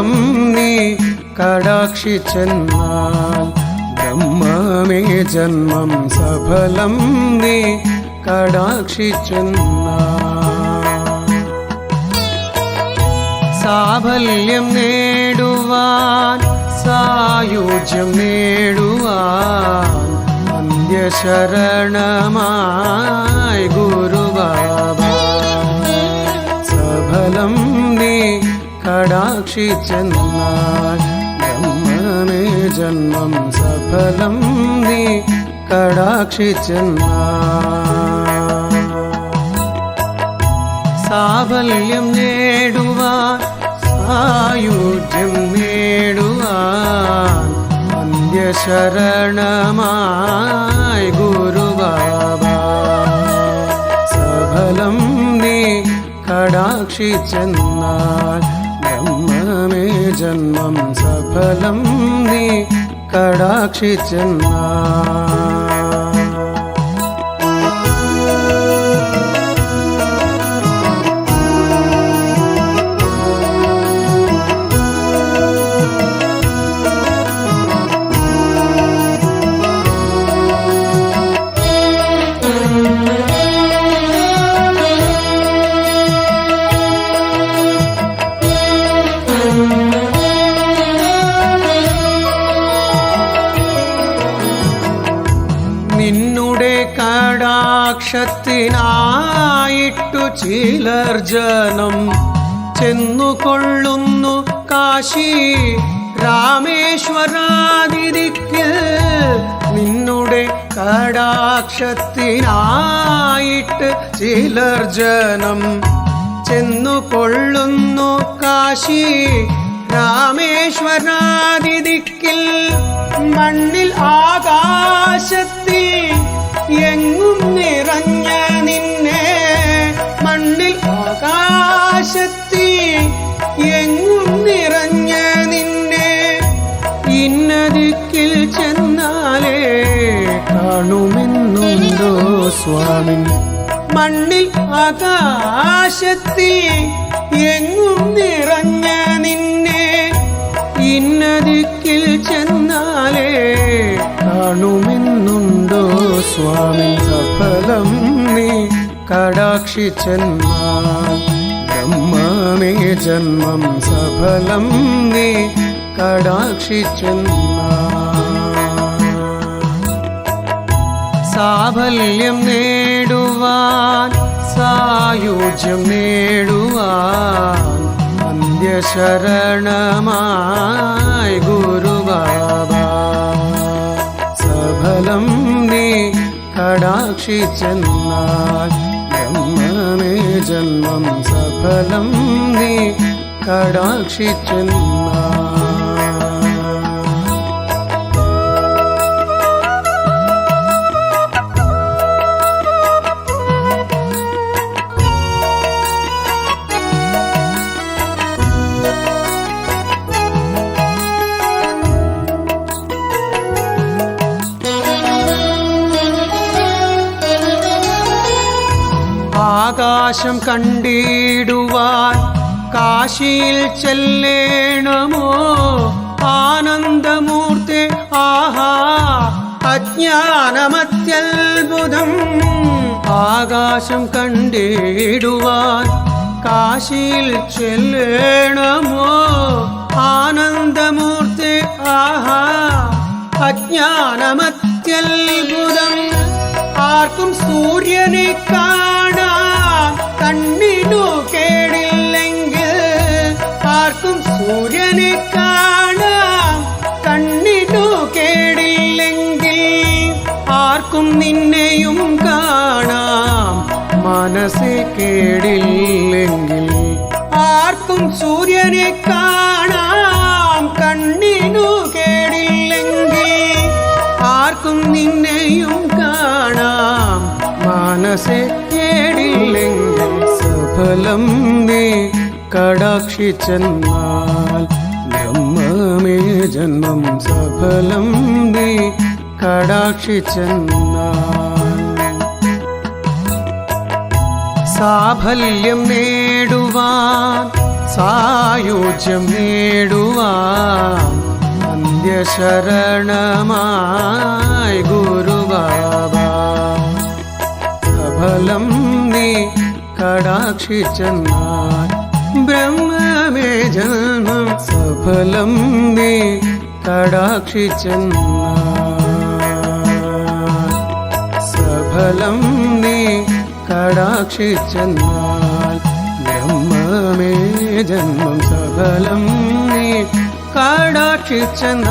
സഫലം നീ കടാക്ഷിച്ചെന്നാൽ ബ്രഹ്മമേ ജന്മം സഫലം നീ കടാക്ഷിച്ചെന്നാൽ സാഫല്യം നേടുവാൻ സായുജ്യം നേടുവാൻ അന്ത്യശരണമായി ഗുരുബാബ സഫലം കടാക്ഷിച്ചെന്നാൽ ബ്രഹ്മമേ ജന്മം സഫലം നീ കടാക്ഷിച്ചെന്നാൽ സാഫല്യം നേടുവാൻ സായുജ്യം നേടുവാൻ അന്ത്യശരണമായി ഗുരുബാബ സഫലം നീ കടാക്ഷിച്ചെന്നാൽ ബ്രഹ്മമേ ജന്മം സഫലം നീ കടാക്ഷിച്ചെന്നാൽ കടാക്ഷത്തിനായിട്ടു ചിലർ ജനം ചെന്നുകൊള്ളുന്നു കാശി. രാമേശ്വരാതിരിക്ക് നിന്നുടെ കടാക്ഷത്തിനായിട്ട് ചിലർ ജനം ചെന്നുകൊള്ളുന്നു കാശി. രാമേശ്വരാതിരിക്കിൽ മണ്ണിൽ ആകാശത്തിൽ എങ്ങും നിറഞ്ഞ നിന്നെ മണ്ണിൽ ആകാശത്തി എങ്ങും നിറഞ്ഞ നിന്നെ ഇന്നതിക്കിൽ ചെന്നാലേ കാണുമെന്നുണ്ടോ സ്വാമി? മണ്ണിൽ ആകാശത്തി എങ്ങും നിറഞ്ഞ സ്വാമി സഫലം നീ കടാക്ഷി ബ്രഹ്മമേ ജന്മം സഫലം നീ കടാക്ഷി സാഫല്യം നേടുവാൻ സായുജ്യം നേടുവാൻ അന്ത്യശരണമായി ഗുരുബാബ കടാക്ഷിച്ചെന്നാൽ ബ്രഹ്മമേ ജന്മം സഫലം നീ കടാക്ഷിച്ചെന്നാൽ ആകാശം കണ്ടിടുവാൻ കാശിയിൽ ചെല്ലേണമോ ആനന്ദമൂർത്തി ആഹാ അജ്ഞാനമത്യത്ഭുതം ആകാശം കണ്ടിടുവാൻ കാശിയിൽ ചെല്ലേണമോ ആനന്ദമൂർത്തി ആഹാ അജ്ഞാനമത്യത്ഭുതം ആർക്കും സൂര്യനെ കാണാം സൂര്യനെ കാണാം കണ്ണിനു കേടില്ലെങ്കിൽ ആർക്കും നിന്നെയും കാണാം മനസ്സെ കേടില്ലെങ്കിൽ ആർക്കും സൂര്യനെ കാണാം കണ്ണിനു കേടില്ലെങ്കിൽ ആർക്കും നിന്നെയും കാണാം മനസ്സെ കേടില്ലെങ്കിൽ സഫലം നീ കടാക്ഷിച്ചെന്നാൽ ബ്രഹ്മമേ ജന്മം സഫലം നീ. കടാക്ഷി ചെന്നാൽ സാഫല്യം നേടുവാൻ സായുജ്യം നേടുവാൻ അന്ത്യശരണമായി ഗുരുബാബ സഫലം നീ കടാക്ഷിച്ചെന്നാൽ ബ്രഹ്മമേ ജന്മം സഫലം നീ കടാക്ഷിച്ചെന്നാൽ സഫലം നീ കടാക്ഷിച്ചെന്നാൽ ബ്രഹ്മമേ ജന്മം സഫലം നീ കടാക്ഷിച്ചെന്നാൽ